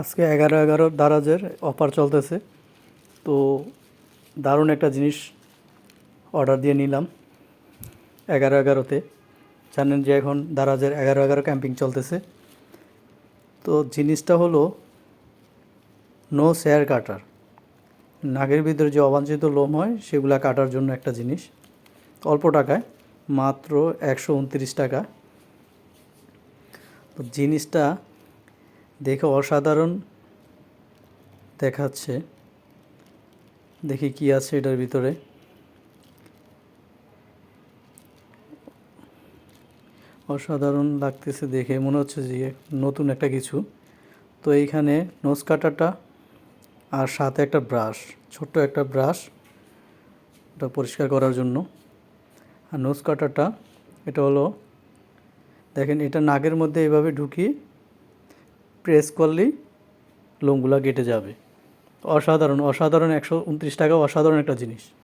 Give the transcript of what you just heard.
আজকে এগারো এগারো দারাজের অফার চলতেছে। তো দারুণ একটা জিনিস অর্ডার দিয়ে নিলাম এগারো এগারোতে। জানেন যে এখন দারাজের এগারো এগারো ক্যাম্পিং চলতেছে। তো জিনিসটা হলো নো শেয়ার কাটার নাগের ভিতরে যে অবাঞ্ছিত লোম হয়, সেগুলা কাটার জন্য একটা জিনিস। অল্প টাকায়, মাত্র একশো উনত্রিশ টাকা। তো জিনিসটা দেখে অসাধারণ দেখাচ্ছে। দেখি কি আছে এটার ভিতরে। অসাধারণ লাগতেছে দেখে, মনে হচ্ছে যে নতুন একটা কিছু। তো এইখানে নোজ কাটারটা আর সাথে একটা ব্রাশ, ছোট্ট একটা ব্রাশ ওটা পরিষ্কার করার জন্য। আর নোজ কাটারটা, এটা হলো, দেখেন এটা নাকের মধ্যে এভাবে ঢুকিয়ে প্রেস করলেই লোমগুলা কেটে যাবে। অসাধারণ অসাধারণ একশো উনত্রিশ টাকা অসাধারণ একটা জিনিস।